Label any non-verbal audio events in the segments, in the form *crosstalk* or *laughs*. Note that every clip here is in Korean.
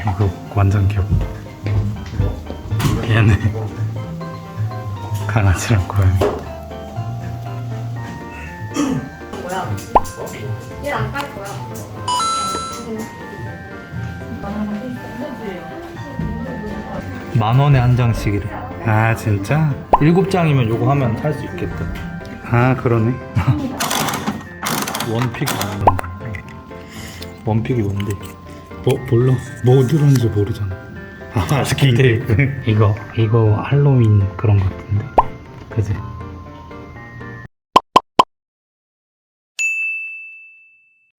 이거 완전 귀엽다. 얘네 강아지랑 고양이. 뭐야? 얘는 안깔 거야. 만 원에 한 장씩이래. 아 진짜? 일곱 장이면 요거 하면 할수 있겠다. 아 그러네. 원픽 원픽이 뭔데? 뭐 몰라. 뭐 들었는지 모르잖아. 아 스킨 테이프. 이거 이거 할로윈 그런 것 같은데. 그지?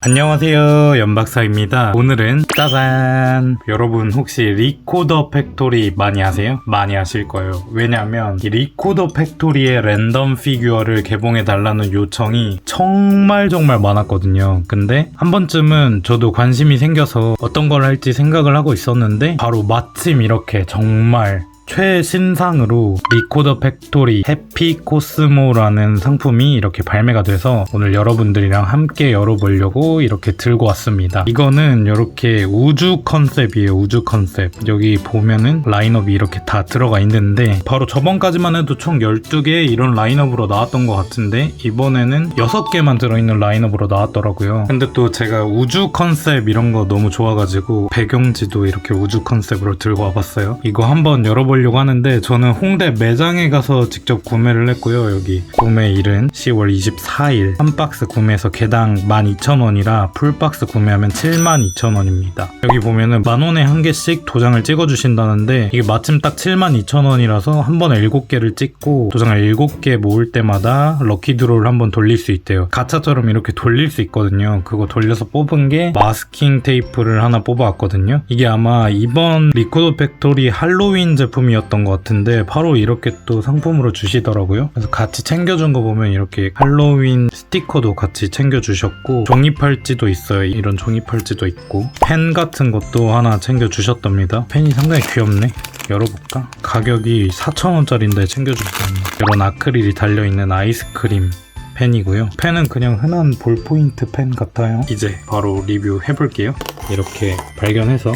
안녕하세요 연박사입니다. 오늘은 짜잔! 여러분 혹시 리코더 팩토리 많이 아세요? 많이 아실 거예요. 왜냐면 이 리코더 팩토리의 랜덤 피규어를 개봉해 달라는 요청이 정말 정말 많았거든요. 근데 한 번쯤은 저도 관심이 생겨서 어떤 걸 할지 생각을 하고 있었는데 바로 마침 이렇게 정말 최신상으로 리코더 팩토리 해피 코스모라는 상품이 이렇게 발매가 돼서 오늘 여러분들이랑 함께 열어보려고 이렇게 들고 왔습니다. 이거는 이렇게 우주 컨셉이에요. 우주 컨셉. 여기 보면은 라인업이 이렇게 다 들어가 있는데 바로 저번까지만 해도 총 12개 이런 라인업으로 나왔던 것 같은데 이번에는 6개만 들어있는 라인업으로 나왔더라고요. 근데 또 제가 우주 컨셉 이런 거 너무 좋아가지고 배경지도 이렇게 우주 컨셉으로 들고 와봤어요. 이거 한번 열어 보려고 하는데 저는 홍대 매장에 가서 직접 구매를 했고요. 여기 구매일은 10월 24일 한 박스 구매해서 개당 12,000원이라 풀박스 구매하면 72,000원입니다. 여기 보면은 만 원에 한 개씩 도장을 찍어 주신다는데 이게 마침 딱 72,000원이라서 한 번에 7개를 찍고 도장을 7개 모을 때마다 럭키 드로우를 한 번 돌릴 수 있대요. 가차처럼 이렇게 돌릴 수 있거든요. 그거 돌려서 뽑은 게 마스킹 테이프를 하나 뽑아왔거든요. 이게 아마 이번 리코더 팩토리 할로윈 제품 이었던 것 같은데 바로 이렇게 또 상품으로 주시더라고요. 그래서 같이 챙겨준 거 보면 이렇게 할로윈 스티커도 같이 챙겨주셨고 종이 팔찌도 있어요. 이런 종이 팔찌도 있고 펜 같은 것도 하나 챙겨주셨답니다. 펜이 상당히 귀엽네. 열어볼까? 가격이 4,000원짜리인데 챙겨주셨답니다. 이런 아크릴이 달려있는 아이스크림 펜이고요. 펜은 그냥 흔한 볼포인트 펜 같아요. 이제 바로 리뷰 해볼게요. 이렇게 발견해서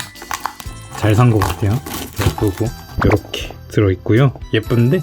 잘 산 것 같아요. 예쁘고 이렇게 들어있고요. 예쁜데?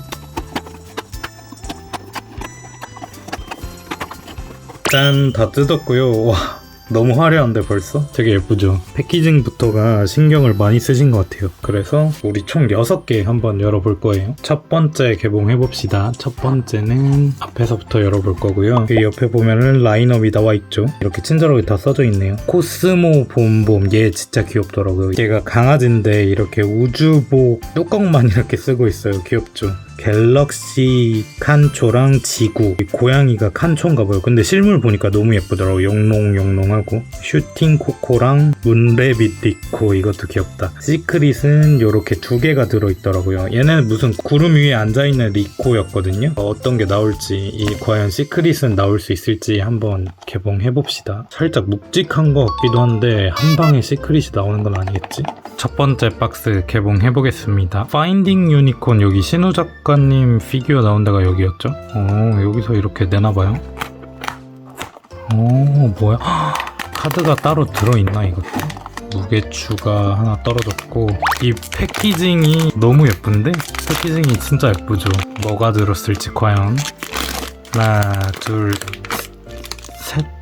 짠! 다 뜯었고요. 와 너무 화려한데 벌써? 되게 예쁘죠? 패키징부터가 신경을 많이 쓰신 것 같아요. 그래서 우리 총 6개 한번 열어볼 거예요. 첫 번째 개봉해봅시다. 첫 번째는 앞에서부터 열어볼 거고요. 이 옆에 보면은 라인업이 나와 있죠. 이렇게 친절하게 다 써져 있네요. 코스모 봄봄 얘 진짜 귀엽더라고요. 얘가 강아지인데 이렇게 우주복 뚜껑만 *laughs* 이렇게 쓰고 있어요. 귀엽죠? 갤럭시 칸초랑 지구. 이 고양이가 칸초인가 봐요. 근데 실물 보니까 너무 예쁘더라고. 영롱영롱하고. 슈팅 코코랑 문래빗 리코. 이것도 귀엽다. 시크릿은 요렇게 두 개가 들어있더라고요. 얘는 무슨 구름 위에 앉아있는 리코였거든요. 어떤 게 나올지 이 과연 시크릿은 나올 수 있을지 한번 개봉해봅시다. 살짝 묵직한 것 같기도 한데 한 방에 시크릿이 나오는 건 아니겠지? 첫 번째 박스 개봉해 보겠습니다. 파인딩 유니콘 여기 신우 작가님 피규어 나온 데가 여기였죠? 어 여기서 이렇게 내나봐요. 오 뭐야? 헉, *gasps* 카드가 따로 들어있나 이것도? 무게추가 하나 떨어졌고 이 패키징이 너무 예쁜데? 패키징이 진짜 예쁘죠? 뭐가 들었을지 과연? 하나 둘셋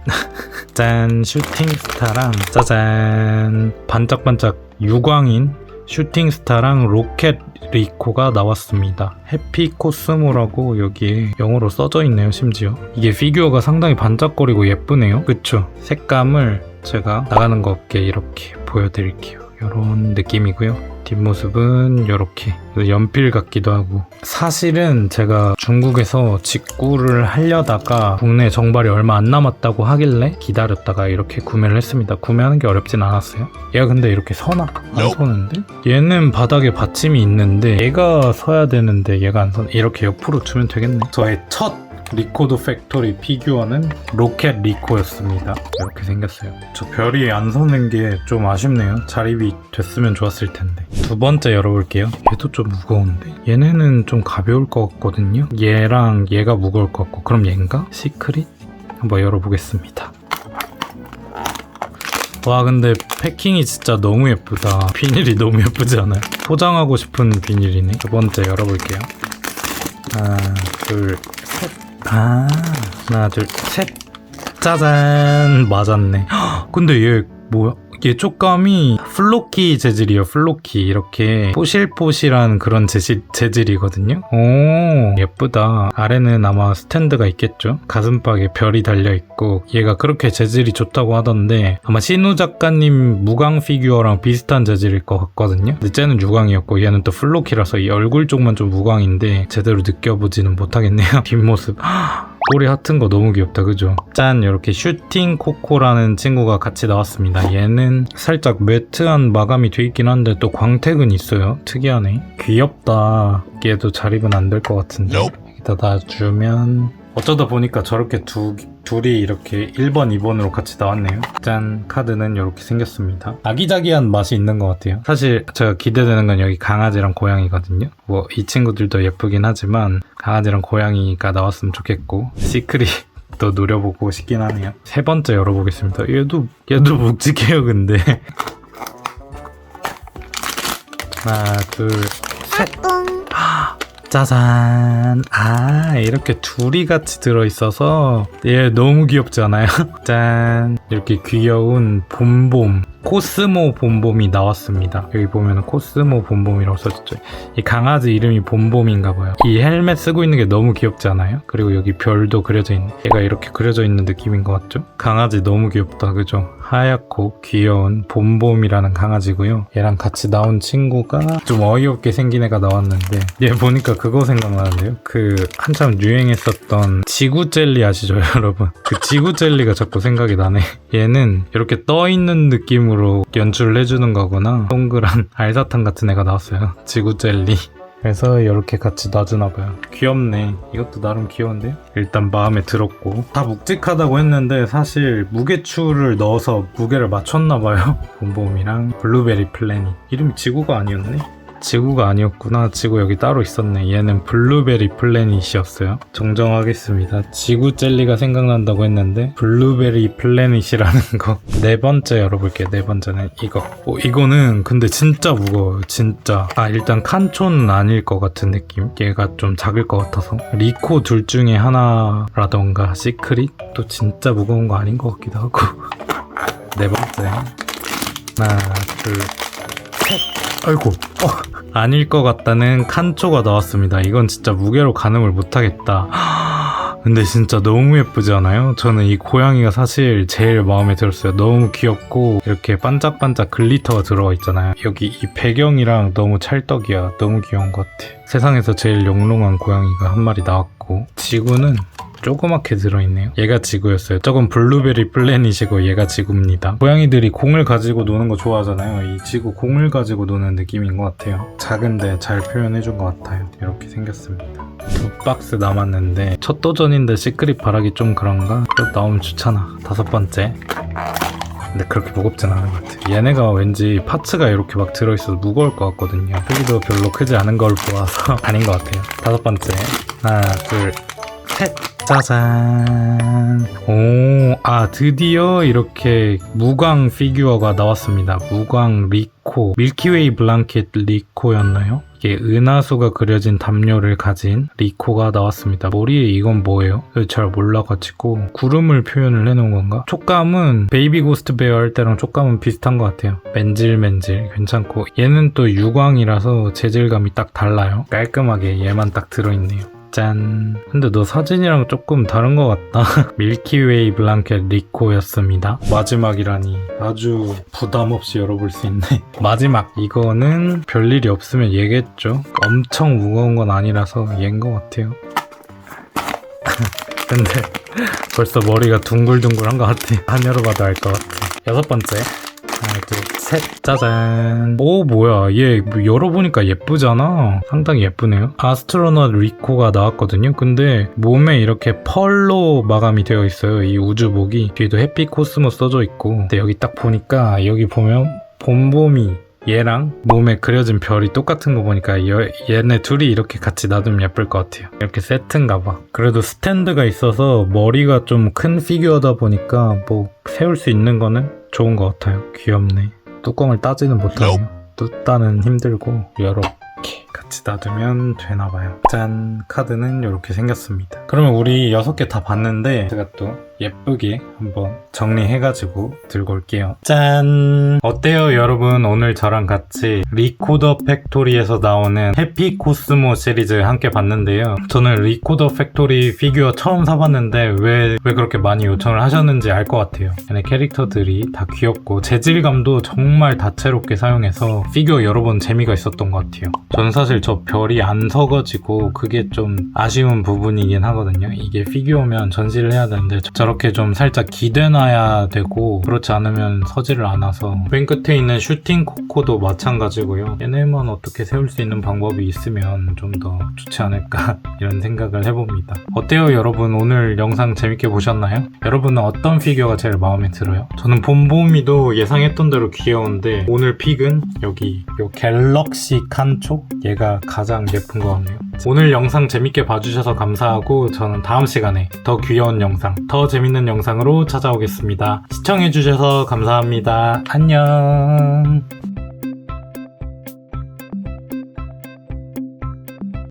*laughs* 짠 슈팅스타랑 짜잔 반짝반짝 유광인 슈팅스타랑 로켓 리코가 나왔습니다. 해피 코스모라고 여기에 영어로 써져 있네요, 심지어. 이게 피규어가 상당히 반짝거리고 예쁘네요. 그쵸? 색감을 제가 나가는 거 없게 이렇게 보여드릴게요. 이런 느낌이고요. 뒷모습은 이렇게 연필 같기도 하고 사실은 제가 중국에서 직구를 하려다가 국내 정발이 얼마 안 남았다고 하길래 기다렸다가 이렇게 구매를 했습니다 구매하는 게 어렵진 않았어요 얘가 근데 이렇게 서나? 안 서는데? 얘는 바닥에 받침이 있는데 얘가 서야 되는데 얘가 안 서. 이렇게 옆으로 두면 되겠네 저의 첫 리코더 팩토리 피규어는 로켓 리코였습니다. 이렇게 생겼어요. 저 별이 안 서는 게 좀 아쉽네요. 자립이 됐으면 좋았을 텐데. 두 번째 열어볼게요. 얘도 좀 무거운데. 얘네는 좀 가벼울 것 같거든요. 얘랑 얘가 무거울 것 같고. 그럼 얘인가? 시크릿? 한번 열어보겠습니다. 와 근데 패킹이 진짜 너무 예쁘다 비닐이 너무 예쁘지 않아요? 포장하고 싶은 비닐이네 두 번째 열어볼게요 하나 둘셋 아 하나 둘 셋. 짜잔. 맞았네. 헉, *gasps* 근데 얘 뭐야? 얘 쪽감이 플로키 재질이요 플로키. 이렇게 포실포실한 그런 재질, 재질이거든요. 오 예쁘다. 아래는 아마 스탠드가 있겠죠? 가슴팍에 별이 달려 있고 얘가 그렇게 재질이 좋다고 하던데 아마 신우 작가님 무광 피규어랑 비슷한 재질일 것 같거든요. 근데 쟤는 유광이었고 얘는 또 플로키라서 이 얼굴 쪽만 좀 무광인데 제대로 느껴보지는 못하겠네요. *laughs* 뒷모습 꼬리 하튼 거 너무 귀엽다 그죠? 짠 이렇게 슈팅 코코라는 친구가 같이 나왔습니다. 얘는 살짝 매트한 마감이 돼 있긴 한데 또 광택은 있어요. 특이하네. 귀엽다. 얘도 자립은 안 될 것 같은데. 여기다 놔주면 어쩌다 보니까 저렇게 두, 둘이 이렇게 1번, 2번으로 같이 나왔네요. 짠, 카드는 이렇게 생겼습니다. 아기자기한 맛이 있는 것 같아요. 사실 제가 기대되는 건 여기 강아지랑 고양이거든요. 뭐 이 친구들도 예쁘긴 하지만 강아지랑 고양이가 나왔으면 좋겠고 시크릿 또 노려보고 싶긴 하네요. 세 번째 열어보겠습니다. 얘도 얘도 묵직해요, 근데. 하나, 둘, 셋. 짜잔. 아, 이렇게 둘이 같이 들어있어서 얘 너무 귀엽지 않아요? *laughs* 짠. 이렇게 귀여운 봄봄. 코스모 봄봄이 나왔습니다. 여기 보면 코스모 봄봄이라고 써졌죠. 이 강아지 이름이 봄봄인가 봐요. 이 헬멧 쓰고 있는 게 너무 귀엽지 않아요? 그리고 여기 별도 그려져 있는. 얘가 이렇게 그려져 있는 느낌인 것 같죠? 강아지 너무 귀엽다. 그죠? 하얗고 귀여운 봄봄이라는 강아지고요. 얘랑 같이 나온 친구가 좀 어이없게 생긴 애가 나왔는데 얘 보니까 그거 생각나는데요. 그 한참 유행했었던 지구 젤리 아시죠, *laughs* 여러분? 그 지구 젤리가 자꾸 생각이 나네. 얘는 이렇게 떠 있는 느낌 으로 연출을 해주는 거구나. 동그란 *laughs* 알사탕 같은 애가 나왔어요. 지구 젤리. 그래서 이렇게 같이 놔주나봐요. 귀엽네. 이것도 나름 귀여운데? 일단 마음에 들었고. 다 묵직하다고 했는데 사실 무게추를 넣어서 무게를 맞췄나봐요. *laughs* 봄봄이랑 블루베리 플래닛. 이름이 지구가 아니었네? 지구가 아니었구나. 지구 여기 따로 있었네. 얘는 블루베리 플래닛이었어요. 정정하겠습니다. 지구 젤리가 생각난다고 했는데 블루베리 플래닛이라는 *laughs* 거. 네 번째 열어볼게요. 네 번째는 이거. 어, 이거는 근데 진짜 무거워요. 진짜. 아 일단 칸초는 아닐 것 같은 느낌. 얘가 좀 작을 것 같아서. 리코 둘 중에 하나라던가 시크릿 또 진짜 무거운 거 아닌 것 같기도 하고. *laughs* 네 번째. 하나 둘. 아이고. 어, 아닐 것 같다는 칸초가 나왔습니다. 이건 진짜 무게로 가늠을 못하겠다. 근데 진짜 너무 예쁘지 않아요? 저는 이 고양이가 사실 제일 마음에 들었어요. 너무 귀엽고 이렇게 반짝반짝 글리터가 들어가 있잖아요. 여기 이 배경이랑 너무 찰떡이야. 너무 귀여운 것 같아. 세상에서 제일 영롱한 고양이가 한 마리 나왔고 지구는 조그맣게 들어있네요. 얘가 지구였어요. 저건 블루베리 플래닛이고 얘가 지구입니다. 고양이들이 공을 가지고 노는 거 좋아하잖아요. 이 지구 공을 가지고 노는 느낌인 것 같아요. 작은데 잘 표현해준 것 같아요. 이렇게 생겼습니다. 두 박스 남았는데 첫 도전인데 시크릿 바라기 좀 그런가? 또 나오면 좋잖아. 다섯 번째. 근데 그렇게 무겁진 않은 것 같아요. 얘네가 왠지 파츠가 이렇게 막 들어있어서 무거울 것 같거든요. 크기도 별로 크지 않은 걸 보아서 *laughs* 아닌 것 같아요. 다섯 번째. 하나, 둘, 셋. 짜잔. 오, 아, 드디어 이렇게 무광 피규어가 나왔습니다. 무광 리코. 밀키웨이 블랑켓 리코였나요? 이게 은하수가 그려진 담요를 가진 리코가 나왔습니다. 머리에 이건 뭐예요? 잘 몰라가지고 구름을 표현을 해놓은 건가? 촉감은 베이비 고스트 베어 할 때랑 촉감은 비슷한 것 같아요. 맨질맨질 괜찮고 얘는 또 유광이라서 재질감이 딱 달라요. 깔끔하게 얘만 딱 들어있네요. 짠. 근데 너 사진이랑 조금 다른 것 같다. *laughs* 밀키웨이 블랑켓 리코였습니다. 마지막이라니 아주 부담 없이 열어볼 수 있네. *laughs* 마지막. 이거는 별일이 없으면 얘겠죠. 엄청 무거운 건 아니라서 얘인 것 같아요. *laughs* 근데 벌써 머리가 둥글둥글한 것 같아. 안 열어봐도 알 것 같아. 여섯 번째. 셋 짜잔 오 뭐야 얘뭐 열어보니까 예쁘잖아 상당히 예쁘네요 아스트로넛 리코가 나왔거든요 근데 몸에 이렇게 펄로 마감이 되어 있어요 이 우주복이 뒤에도 해피 코스모 써져 있고 근데 여기 딱 보니까 여기 보면 봄봄이 얘랑 몸에 그려진 별이 똑같은 거 보니까 여- 얘네 둘이 이렇게 같이 놔두면 예쁠 것 같아요. 이렇게 세트인가 봐. 그래도 스탠드가 있어서 머리가 좀 큰 피규어다 보니까 뭐 세울 수 있는 거는 좋은 것 같아요. 귀엽네. 뚜껑을 따지는 못하네요. 뜯다는 힘들고 이렇게 같이 놔두면 되나 봐요. 짠 카드는 이렇게 생겼습니다. 그러면 우리 6개 다 봤는데 제가 또 예쁘게 한번 정리해가지고 들고 올게요. 짠! 어때요, 여러분? 오늘 저랑 같이 리코더 팩토리에서 나오는 해피 코스모 시리즈 함께 봤는데요. 저는 리코더 팩토리 피규어 처음 사봤는데 왜, 왜 그렇게 많이 요청을 하셨는지 알 것 같아요. 얘네 캐릭터들이 다 귀엽고 재질감도 정말 다채롭게 사용해서 피규어 여러 번 재미가 있었던 것 같아요. 전 사실 저 별이 안 서가지고 그게 좀 아쉬운 부분이긴 하거든요. 이게 피규어면 전시를 해야 되는데 저렇게 좀 살짝 기대놔야 되고 그렇지 않으면 서지를 않아서 맨 끝에 있는 슈팅 코코도 마찬가지고요. 얘네만 어떻게 세울 수 있는 방법이 있으면 좀 더 좋지 않을까 *laughs* 이런 생각을 해봅니다. 어때요 여러분 오늘 영상 재밌게 보셨나요? 여러분은 어떤 피규어가 제일 마음에 들어요? 저는 봄봄이도 예상했던 대로 귀여운데 오늘 픽은 여기 요 갤럭시 칸초 얘가 가장 예쁜 것 같네요. 오늘 영상 재밌게 봐주셔서 감사하고 저는 다음 시간에 더 귀여운 영상, 더 재밌는 영상으로 찾아오겠습니다. 시청해주셔서 감사합니다. 안녕.